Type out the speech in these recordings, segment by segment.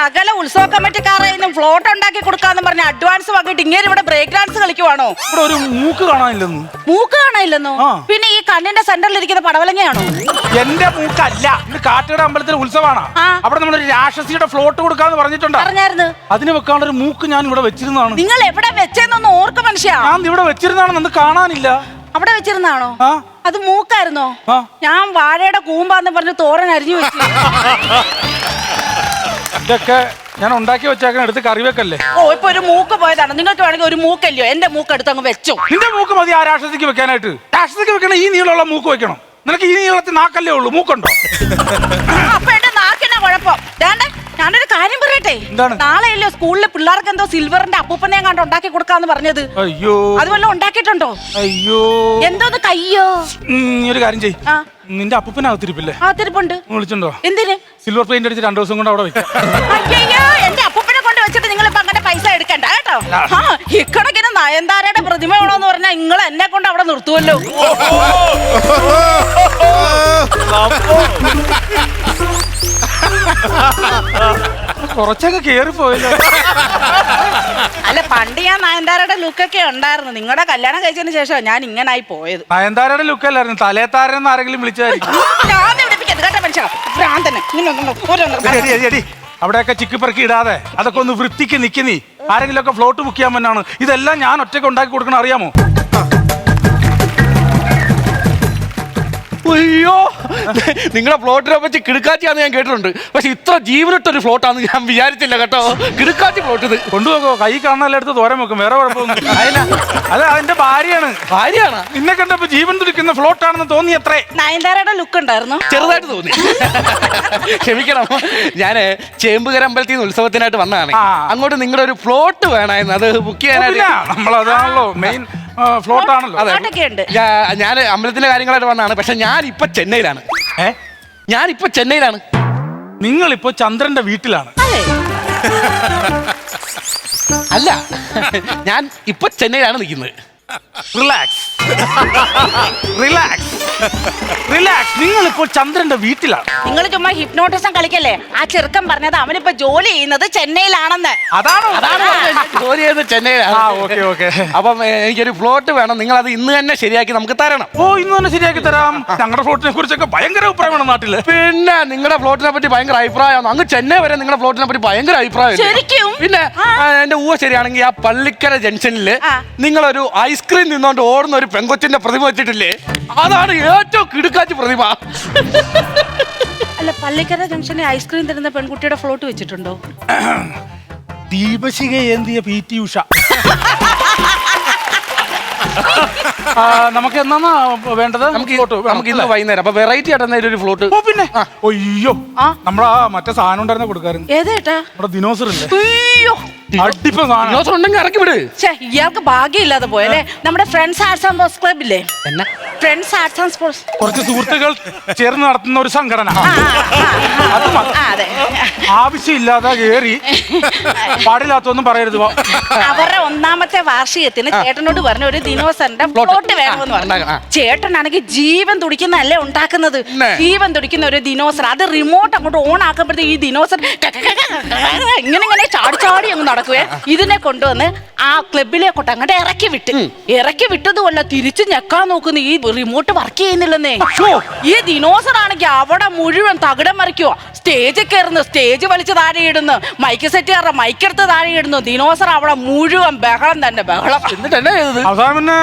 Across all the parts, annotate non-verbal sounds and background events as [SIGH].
സകല ഉത്സവ കമ്മിറ്റിക്കാരെയും ഫ്ലോട്ട് ഉണ്ടാക്കി കൊടുക്കാന്ന് പറഞ്ഞ അഡ്വാൻസ് വാങ്ങിട്ട് ഇങ്ങനെ ഇവിടെ ബ്രേക്ക് ഡാൻസ് കളിക്കുവാണോ? ഇവിടെ ഒരു മൂക്ക് കാണാനില്ലെന്നു. മൂക്ക് കാണാനില്ലെന്നോ? പിന്നെ ഈ കണ്ണിന്റെ സെന്ററിൽ ഇരിക്കുന്ന പടവലങ്ങയാണോ? എന്റെ മൂക്കല്ല. ഇത് കാട്ടുകട അമ്പലത്തിലെ ഉത്സവമാണ്. അവിടെ നമ്മളൊരു രാക്ഷസിയുടെ ഫ്ലോട്ട് കൊടുക്കാന്ന് പറഞ്ഞിട്ടുണ്ട്? പറഞ്ഞായിരുന്നു. അതിന് വെക്കാനുള്ള ഒരു മൂക്ക് ഞാൻ ഇവിടെ വെച്ചിരുന്നാണ് നിങ്ങൾ എവിടെ വെച്ചെന്നൊന്ന് ഓർക്ക് മനുഷ്യ. ഞാൻ ഇവിടെ വെച്ചിരുന്നാണെന്ന് കാണാനില്ല. അവിടെ വെച്ചിരുന്നാണോ അത് മൂക്കായിരുന്നോ? ഞാൻ വാഴയുടെ കൂമ്പാന്ന് പറഞ്ഞ് തോരൻ അരിഞ്ഞു വെച്ചു. [LAUGHS] ഇതൊക്കെ ഞാൻ ഉണ്ടാക്കി വെച്ചാൽ എടുത്ത് കറി വെക്കല്ലേ ഓ ഇപ്പൊ ഒരു മൂക്ക് പോയതാണ്. നിങ്ങൾക്ക് വേണമെങ്കിൽ ഒരു മൂക്കല്ലയോ? എന്റെ മൂക്ക് എടുത്ത് അങ്ങ് വെച്ചു. നിന്റെ മൂക്ക് മതി ആ രാക്ഷസിക്ക് വെക്കാനായിട്ട്. രാക്ഷസിക്ക് വെക്കണ ഈ നീളമുള്ള മൂക്ക് വെക്കണം. നിനക്ക് ഈ നീളത്തിൽ നാക്കല്ലേ ഉള്ളൂ. മൂക്കുണ്ടോ? [LAUGHS] കാര്യം പറയട്ടെ. എന്താണ്? നാളെയല്ലോ സ്കൂളിലെ പിള്ളേർക്ക് എന്തോ സിൽവറിന്റെ അപ്പൂപ്പനെ കണ്ട് ഉണ്ടാക്കി കൊടുക്കാന്ന് പറഞ്ഞത്. അയ്യോ. അത് വല്ലതും ഉണ്ടാക്കിയിട്ടുണ്ടോ? അയ്യോ. എന്തോന്ന് കയ്യോ? ഉം, നീ ഒരു കാര്യം ചെയ് ആ. നിന്റെ അപ്പൂപ്പനകത്തിരിപ്പില്ലേ ആ തിരുപ്പുണ്ട് വിളിച്ചിട്ടുണ്ടോ എന്തിന്? സിൽവർ പെയിന്റ് അടിച്ച് രണ്ടു ദിവസം കൊണ്ട് അവിടെ വെക്കാം. അയ്യോ എന്റെ അപ്പൂപ്പനെ കൊണ്ട് വെച്ചിട്ട് നിങ്ങൾ ഇപ്പൊ അങ്ങനെ പൈസ എടുക്കണ്ട കേട്ടോ? ആ. ഇക്കണക്കിന് നയൻതാരയുടെ പ്രതിമ വേണോന്ന് പറഞ്ഞാൽ നിങ്ങൾ എന്നെ കൊണ്ട് അവിടെ നിർത്തുമല്ലോ കുറച്ചൊക്കെ കേറി പോയല്ലോ അല്ല പണ്ട് ഞാൻ നയൻതാരയുടെ ലുക്കൊക്കെ ഉണ്ടായിരുന്നു. നിങ്ങളുടെ കല്യാണം കഴിച്ചതിന് ശേഷം ഞാൻ ഇങ്ങനായി പോയത്. നയൻതാരയുടെ ലുക്കല്ലായിരുന്നു തലേത്താരെന്ന് ആരെങ്കിലും വിളിച്ചായിരിക്കും. ഭ്രാന്ത് പിടിപ്പിക്കരുത് കേട്ടോ മനുഷ്യ. ഭ്രാന്തനെ ഇങ്ങനെ ഒന്നും ഓരോന്നും എടി, എടി, എടി, എടി. അവിടെയൊക്കെ ചിക്കി പെറുക്കി ഇടാതെ. അതൊക്കെ ഒന്ന് വൃത്തിക്ക് നിക്ക് നീ. ആരെങ്കിലും ഒക്കെ ഫ്ലോട്ട് ബുക്ക് ചെയ്യാൻ പറ്റാണ് ഇതെല്ലാം ഞാൻ ഒറ്റയ്ക്ക് ഉണ്ടാക്കി കൊടുക്കണം അറിയാമോ? അയ്യോ. നിങ്ങളെ ഫ്ലോട്ടിനെ പറ്റി കിടുക്കാച്ചിയാന്ന് ഞാൻ കേട്ടിട്ടുണ്ട്. പക്ഷെ ഇത്ര ജീവനിട്ടൊരു ഫ്ലോട്ടാന്ന് ഞാൻ വിചാരിച്ചില്ല കേട്ടോ. കിടുക്കാച്ചി ഫ്ലോട്ട് ഇത് കൊണ്ടുപോകോ കൈ കാണാൻ എടുത്ത് തോരം വെക്കും. വേറെ കുഴപ്പമൊന്നും അല്ല അതിന്റെ ഭാര്യയാണ്. ഭാര്യയാണ്? നിന്നെ കണ്ടപ്പോ ജീവൻ തുടിക്കുന്ന ഫ്ലോട്ടാണെന്ന് തോന്നി അത്രേ. നയൻതാരയുടെ ലുക്ക് ഉണ്ടായിരുന്നു. ചെറുതായിട്ട് തോന്നി. ക്ഷമിക്കണം. ഞാൻ ചേമ്പുകര അമ്പലത്തിൽ നിന്ന് ഉത്സവത്തിനായിട്ട് വന്നതാണ്. അങ്ങോട്ട് നിങ്ങളുടെ ഒരു ഫ്ലോട്ട് വേണമായിരുന്നു അത് ബുക്ക് ചെയ്യാനായിട്ട് നമ്മളതാണല്ലോ മെയിൻ ഫ്ലോട്ട് ആണല്ലോ ഫ്ലോട്ടൊക്കെ ഉണ്ട് ഞാൻ അമ്പലത്തിന്റെ കാര്യങ്ങളായിട്ട് വന്നാണ് പക്ഷെ ഞാൻ ഇപ്പൊ ചെന്നൈയിലാണ്. ഏ? ഞാൻ ഇപ്പൊ ചെന്നൈയിലാണ്. നിങ്ങൾ ഇപ്പൊ ചന്ദ്രന്റെ വീട്ടിലാണ്. അല്ല ഞാൻ ഇപ്പൊ ചെന്നൈയിലാണ് നിൽക്കുന്നത്. റിലാക്സ് റിലാക്സ് റിലാക്സ് നിങ്ങൾ ഇപ്പോൾ ചന്ദ്രന്റെ വീട്ടിലാണ്. നിങ്ങൾ ചുമ്മാ ഹിപ്നോട്ടിസം കളിക്കല്ലേ? ആ ചെറുക്കൻ പറഞ്ഞത് അവനിപ്പോ ജോലി ചെയ്യുന്നത് ചെന്നൈയിലാണെന്ന്. അതാണ്? അതാണ് പറഞ്ഞത്. ജോലി ചെയ്യുന്നത് ചെന്നൈയിലാണ് ആ ഓക്കെ ഓക്കെ. അപ്പം ഏ, എനിക്കൊരു ഫ്ലോട്ട് വേണം. നിങ്ങൾ അത് ഇന്ന് തന്നെ ശരിയാക്കി നമുക്ക് തരണം. ഓ ഇന്ന് തന്നെ ശരിയാക്കി തരാം. ഞങ്ങളുടെ ഫ്ലോട്ടിനെ കുറിച്ചൊക്കെ ഭയങ്കര അഭിപ്രായമാണ് നാട്ടിൽ. പിന്നെ നിങ്ങളുടെ ഫ്ലോട്ടിനെ പറ്റി ഭയങ്കര അഭിപ്രായമാണ്. അങ്ങ് ചെന്നൈ വരെ നിങ്ങളുടെ ഫ്ലോട്ടിനെ പറ്റി ഭയങ്കര അഭിപ്രായം ശരിക്കും? പിന്നെ ആ, എന്റെ ഊഹ ശരിയാണെങ്കിൽ ആ പള്ളിക്കര ജംഗ്ഷനിൽ ആ. നിങ്ങളൊരു ഐസ്ക്രീം നിന്നോണ്ട് ഓടുന്ന ഒരു പെങ്കൊച്ചിന്റെ പ്രതിമ വെച്ചിട്ടില്ലേ? അതാണ് ഏറ്റവും കിടുക്കാച്ചി പ്രതിമ. അല്ല പള്ളിക്കര ജംഗ്ഷനിൽ ഐസ്ക്രീം തരുന്ന പെൺകുട്ടിയുടെ ഫ്ലോട്ട് വെച്ചിട്ടുണ്ടോ? ദീപശിക ഏന്തിയ പി ടി ഉഷ. ആ, നമുക്ക് എന്നാ വേണ്ടത്? നമുക്ക് ഫ്ലോട്ട് നമുക്ക് ഇന്ന്? വൈകുന്നേരം. അപ്പൊ വെറൈറ്റി ആയിട്ട് എന്തെങ്കിലും ഒരു ഫ്ലോട്ട് ഓ പിന്നെ. അയ്യോ. ആ. നമ്മളാ മറ്റേ സാധനം ഉണ്ടായിരുന്ന കൊടുക്കാറുണ്ട് ഏതേട്ടാ നമ്മുടെ ദിനോസറില്ലേ അയ്യോ. അടിപ്പ സാധനം. ദിവസം ഉണ്ടെങ്കിൽ ഇറക്കി വിട്. ഛേ, ഇയാൾക്ക് ഭാഗ്യമില്ലാതെ പോയല്ലേ? നമ്മുടെ friends arts and boss club ഇല്ലേ? എന്നാ? ഫ്രണ്ട്സ് ആർട്സ് ആൻഡ് സ്പോർട്സ് കുറച്ച് സുഹൃത്തുക്കൾ ചേർന്ന് നടത്തുന്ന ഒരു സംഘടന. അത് മതി. ആ അതെ. ആവശ്യമില്ലാതെ കേറി പാടില്ലാത്തൊന്നും പറയരുത്. വാ. അവരുടെ ഒന്നാമത്തെ വാർഷികത്തിന് ചേട്ടനോട് പറഞ്ഞ ഒരു ദിനോസറിന്റെ Float. ഫ്ലോട്ട് വേണമെന്ന് പറഞ്ഞു. ഉണ്ടാക്കണം. ചേട്ടനാണെങ്കിൽ ജീവൻ തുടിക്കുന്നതല്ലേ ഉണ്ടാക്കുന്നത്? ജീവൻ തുടിക്കുന്ന ഒരു ദിനോസർ അത് റിമോട്ട് അങ്ങോട്ട് ഓൺ ആക്കുമ്പോഴത്തേക്ക് ഈ ദിനോസർ ഇങ്ങനെ ഇങ്ങനെ ചാടി ചാടി അങ്ങ് നടക്കുവേ. ഇതിനെ കൊണ്ടുവന്ന് ആ ക്ലബിലേക്കോട്ട് അങ്ങോട്ട് ഇറക്കി വിട്ട്. ഇറക്കി വിട്ടതുമല്ല തിരിച്ചു ഞെക്കാൻ നോക്കുന്ന ഈ റിമോട്ട് വർക്ക് ചെയ്യുന്നില്ലെന്നേ. ഈ ദിനോസർ ആണെങ്കിൽ അവിടെ മുഴുവൻ തകിടം മറിക്കുവോ. സ്റ്റേജിൽ കയറുന്നു സ്റ്റേജ് വലിച്ച് താഴെ ഇടുന്നു. മൈക്ക് സെറ്റ് കയറുന്ന മൈക്ക് എടുത്ത് താഴെ ഇടുന്നു. ദിനോസർ അവിടെ മുഴുവൻ ബഹളം തന്നെ ബഹളം. എന്നിട്ട് എന്നാ ചെയ്തത്? അവസാനം പിന്നെ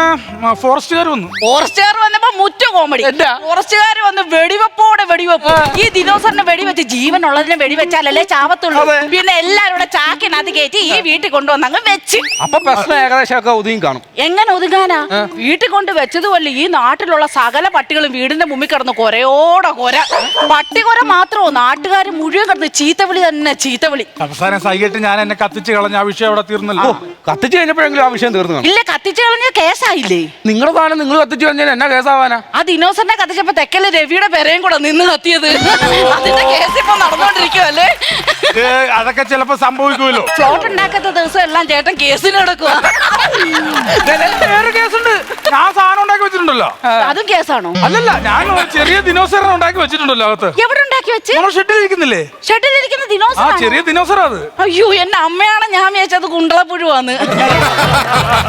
ഫോറസ്റ്റുകാർ വന്നു. ഫോറസ്റ്റുകാർ വന്നപ്പോ മുറ്റ കോമഡി? ഫോറസ്റ്റുകാർ വന്ന് വെടിവെപ്പോടെ വെടിവെപ്പ്. ഈ ദിനോസറിനെ വെടിവെച്ച് ജീവനുള്ളതിനെ വെടിവെച്ചാലല്ലേ ചാവത്തുള്ളൂ. പിന്നെ എല്ലാരും കൂടെ ചാക്കിനകത്ത് കയറ്റി ഈ വീട്ടിൽ കൊണ്ടുവന്ന് അങ്ങ് വെച്ച്. അപ്പൊ പ്രശ്നം ഏകദേശം ഒക്കെ ഒതുങ്ങി കാണും. എങ്ങനെ ഒതുങ്ങാനാ? വീട്ടിൽ കൊണ്ട് വെച്ചതുമല്ല ഈ നാട്ടിലുള്ള സകല പട്ടികളും വീടിന്റെ മുമ്പിൽ കിടന്ന് കൊരയോടെ കൊര. പട്ടി കൊര മാത്രമോ? നാട്ടുകാർ മുഴുവൻ കിടന്ന് ചീത്തവിളി തന്നെ ചീത്തവിളി. അവസാനം സൈകിട്ട് ഞാൻ എന്നെ കത്തിച്ച് കളഞ്ഞ ആ വിഷയം അവിടെ തീർന്നല്ലോ. കത്തിച്ചു കഴിഞ്ഞപ്പോഴെങ്കിലും ആ വിഷയം തീർന്നു. കാണും ഇല്ല കത്തിച്ചു കളഞ്ഞ കേസായില്ലേ? നിങ്ങളുടെ സാധനം നിങ്ങൾ കത്തിച്ചു കഴിഞ്ഞാൽ എന്നാ കേസാവാനാ? ആ ദിനോസറിനെ കത്തിച്ചപ്പോ തെക്കൽ രവിയുടെ പെരയും കൂടെ നിന്ന് കത്തിയത്. അതിന്റെ കേസ് ഇപ്പൊ നടന്നുകൊണ്ടിരിക്കുവല്ലേ ഏ, അതൊക്കെ ചിലപ്പോ സംഭവിക്കുമല്ലോ. ഫ്ലോട്ട് ഉണ്ടാക്കാത്ത ദിവസം എല്ലാം ചേട്ടൻ കേസിന് കിടക്കുക വേറെ കേസുണ്ട്. ഞാൻ സാധനം ഉണ്ടാക്കി വെച്ചിട്ടുണ്ടല്ലോ. അതും കേസാണോ? അല്ലല്ല ഞാൻ ഒരു ചെറിയ ദിനോസറിനെ ഉണ്ടാക്കി വെച്ചിട്ടുണ്ടല്ലോ അകത്ത്. എവിടെ ഉണ്ടാക്കി വെച്ച്? നമ്മൾ ഷെഡിൽ ഇരിക്കുന്നില്ലേ? ഷെഡിലിരിക്കുന്ന ആ ദിനോസർ ചെറിയ ദിനോസറാ അത്. അയ്യോ എന്റെ അമ്മയാണ് ഞാൻ വിചാരിച്ചത് കുണ്ടളപ്പുഴുവാന്ന്.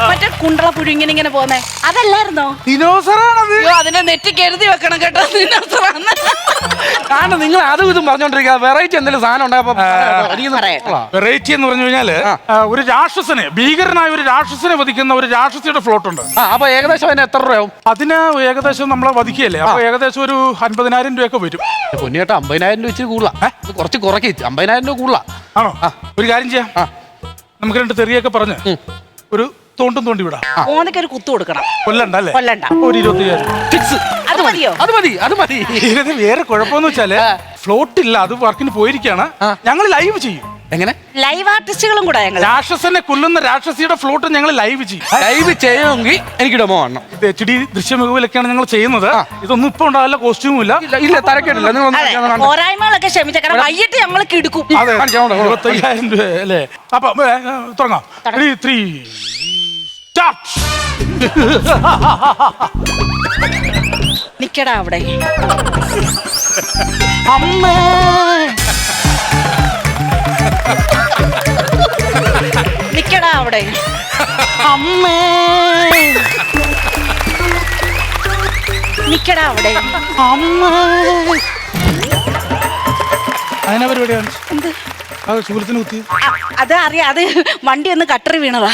മറ്റേ കുണ്ടളപ്പുഴു ഇങ്ങനെ ഇങ്ങനെ പോന്നെ അതല്ലായിരുന്നോ? ദിനോസറാണത്. അയ്യോ അതിനെ നെറ്റി കരുതി വെക്കണം കേട്ടോ ദിനോസറാന്ന്. ആണ് നിങ്ങൾ അതും ഇതും പറഞ്ഞോണ്ടിരിക്കുക വെറൈറ്റി എന്തെങ്കിലും സാധനം ഉണ്ടായപ്പോ പറയട്ടെ. വെറൈറ്റി എന്ന് പറഞ്ഞു കഴിഞ്ഞാൽ. ആ, ഒരു രാക്ഷസനെ ഭീകരനായ ഒരു രാക്ഷസനെ വധിക്കുന്ന ഒരു രാക്ഷസിയുടെ ഫ്ലോട്ട് ഉണ്ട് ആ അപ്പൊ ഏകദേശം അതിന് എത്ര രൂപയാവും? അതിന് ഏകദേശം നമ്മളെ വധിക്കുകയല്ലേ? അപ്പൊ ഏകദേശം ഒരു അൻപതിനായിരം രൂപയൊക്കെ വരും. പൊന്നിയേട്ടാ അമ്പതിനായിരം രൂപ ഇച്ചിരി കൂടുതലാ. ഇത് കുറച്ച് കുറക്കി അമ്പതിനായിരം രൂപ കൂടുതലാ. ആണോ? ആ. ഒരു കാര്യം ചെയ്യാം. ആ. നമുക്ക് രണ്ട് തെറിയൊക്കെ പറഞ്ഞ് ഒരു തോണ്ടും തോണ്ടി വിടാം. ഒരു കുത്തു കൊടുക്കണം. കൊല്ലണ്ട അല്ലേ? കൊല്ലണ്ട. ഒരു ഇരുപത്തിയായിരം ഫിക്സ്. അത് മതിയോ? അത് മതി അത് മതി. ഇതിന് വേറെ കുഴപ്പമെന്ന് വെച്ചാൽ ഫ്ലോട്ട് ഇല്ല അത് വർക്കിന് പോയിരിക്കാണ്. ആ. ഞങ്ങൾ ലൈവ് ചെയ്യും. എങ്ങനെ? ലൈവ് ആർട്ടിസ്റ്റുകളും കൂടെ ഞങ്ങൾ രാക്ഷസനെ കൊല്ലുന്ന രാക്ഷസിയുടെ ഫ്ലോട്ട് ഞങ്ങൾ ലൈവ് ചെയ്യും. ലൈവ് ചെയ്യുമെങ്കിൽ എനിക്ക് ഡെമോ ആണ് ഇത് എച്ച് ഡി ദൃശ്യമികവിലൊക്കെയാണ് ഞങ്ങൾ ചെയ്യുന്നത്. ഇതൊന്നും ഇപ്പൊ ഉണ്ടാവില്ല കോസ്റ്റ്യൂമും ഇല്ല. ഇല്ല തരക്കേടില്ല. നിങ്ങൾ അതെ പോരായ്മകളൊക്കെ ക്ഷമിച്ചേക്കണം വൈകിട്ട് ഞങ്ങൾ കിടക്കും. അതെ കാണിച്ചാ മതി. ഇരുപത്തയ്യായിരം രൂപ അല്ലേ? അപ്പൊ ഏ, ഏ, തുടങ്ങാം. ത്രീ ത്രീ സ്റ്റാർട്ട് നിക്കടാ അവിടെ. അമ്മേ. നിക്കടാ അവിടെ. അമ്മേ. നിക്കടാ അവിടെ. അമ്മ. അതിനാ പരിപാടിയാണ് എന്ത്? ശൂലത്തിന് കുത്തി. അ- അത് അറിയാം. അത് വണ്ടി ഒന്ന് കട്ടറി വീണതാ.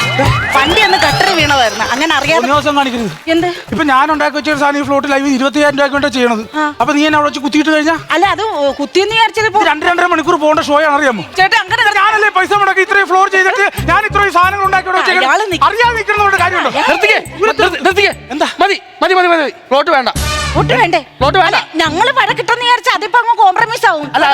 വണ്ടി ഒന്ന് കട്ടറി വീണതായിരുന്നു. അങ്ങനെ അറിയാതെ ദിവസം കാണിക്കരുത്. എന്ത്? ഇപ്പൊ ഞാൻ ഉണ്ടാക്കി വെച്ച ഒരു സാധനം ഈ ഫ്ലോട്ട് ലൈവ് ഇരുപത്തിയായിരം രൂപ കൊണ്ടാ ചെയ്യണത്. അപ്പൊ നീ എന്നെ അവിടെ വെച്ച് കുത്തിയിട്ട് കഴിഞ്ഞാ? അല്ല അത് കുത്തിയെന്ന് വിചാരിച്ചത് ഇത് രണ്ട് രണ്ടര മണിക്കൂർ പോകേണ്ട ഷോ ആണ് അറിയാമോ? ചേട്ടാ അങ്ങനെ ഞാനല്ലേ പൈസ മുടക്കി ഇത്രയും ഫ്ലോർ ചെയ്തിട്ട് ഞാൻ ഇത്രയും സാധനങ്ങൾ ഉണ്ടാക്കി ഇവിടെ വെച്ചേക്കണത്. നിക്ക- അറിയാതെ നിൽക്കുന്നതുകൊണ്ട് കാര്യമുണ്ടോ? നിർത്തിക്കേ. നിർത്തി- നിർത്തിക്കേ. എന്താ? മതി മതി മതി മതി. പ്ലോട്ട് വേണ്ട. ഒട്ടും വേണ്ടേ? പ്ലോട്ട് വേണ്ട. ഞങ്ങൾ വഴക്കിട്ടെന്ന് വിചാരിച്ച അതിപ്പോ അങ്ങ് കോംപ്രമൈസ് ആവും. അല്ല.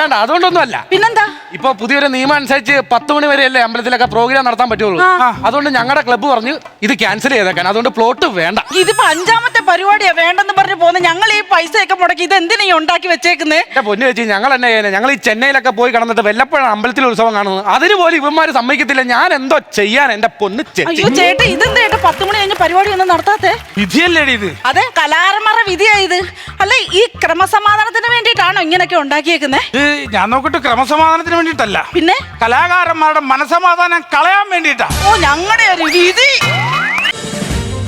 വേണ്ട. അതുകൊണ്ടൊന്നും അല്ല പിന്നെന്താ? ഇപ്പൊ പുതിയൊരു നിയമം അനുസരിച്ച് പത്ത് മണി വരെ അല്ലേ അമ്പലത്തിലൊക്കെ പ്രോഗ്രാം നടത്താൻ പറ്റുള്ളൂ. അതുകൊണ്ട് ഞങ്ങളുടെ ക്ലബ്ബ് പറഞ്ഞു ഇത് ക്യാൻസൽ ചെയ്തേക്കാൻ. അതുകൊണ്ട് പ്ലോട്ട് വേണ്ട. ഇതിപ്പോ അഞ്ചാമത്തെ പരിപാടിയാ വേണ്ടെന്ന് പറഞ്ഞു പോകുന്ന. ഞങ്ങൾ ഈ പൈസയൊക്കെ മുടക്കി ഇത് എന്തിനാ ഈ ഉണ്ടാക്കി വെച്ചേക്കുന്നത് എന്റെ പൊന്നു വെച്ചു ഞങ്ങൾ എന്നെ? ഞങ്ങൾ ഈ ചെന്നൈയിലൊക്കെ പോയി കടന്നിട്ട് വല്ലപ്പോഴാണ് അമ്പലത്തിൽ ഉത്സവം കാണുന്നത്? അതിന് പോലും ഇവന്മാര് സമ്മതിക്കത്തില്ല. ഞാൻ എന്തോ ചെയ്യാൻ എന്റെ പൊന്ന് ചേച്ചി. അയ്യോ ചേട്ടാ ഇതെന്താ ചേട്ടാ പത്ത് മണി കഴിഞ്ഞ പരിപാടി ഒന്നും നടത്താത്തെ? വിധിയല്ലേടി ഇത്? അതെ കലാരമറ വിധിയാ ഇത്. അല്ല ഈ ക്രമസമാധാനത്തിന് വേണ്ടിയിട്ടാണോ ഇങ്ങനെയൊക്കെ ഉണ്ടാക്കിയേക്കുന്നത് ഇത് ഞാൻ നോക്കട്ടെ ക്രമസമാധാനത്തിന് വേണ്ടിയിട്ടല്ല. പിന്നെ? കലാകാരന്മാരുടെ മനസമാധാനം കളയാൻ വേണ്ടിട്ടാ ഓ ഞങ്ങളുടെ ഒരു രീതി.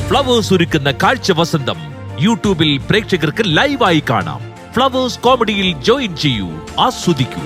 ഫ്ലവേഴ്സ് ഒരുക്കുന്ന കാഴ്ച വസന്തം യൂട്യൂബിൽ പ്രേക്ഷകർക്ക് ലൈവായി കാണാം. ഫ്ലവേഴ്സ് കോമഡിയിൽ ജോയിൻ ചെയ്യൂ ആസ്വദിക്കൂ.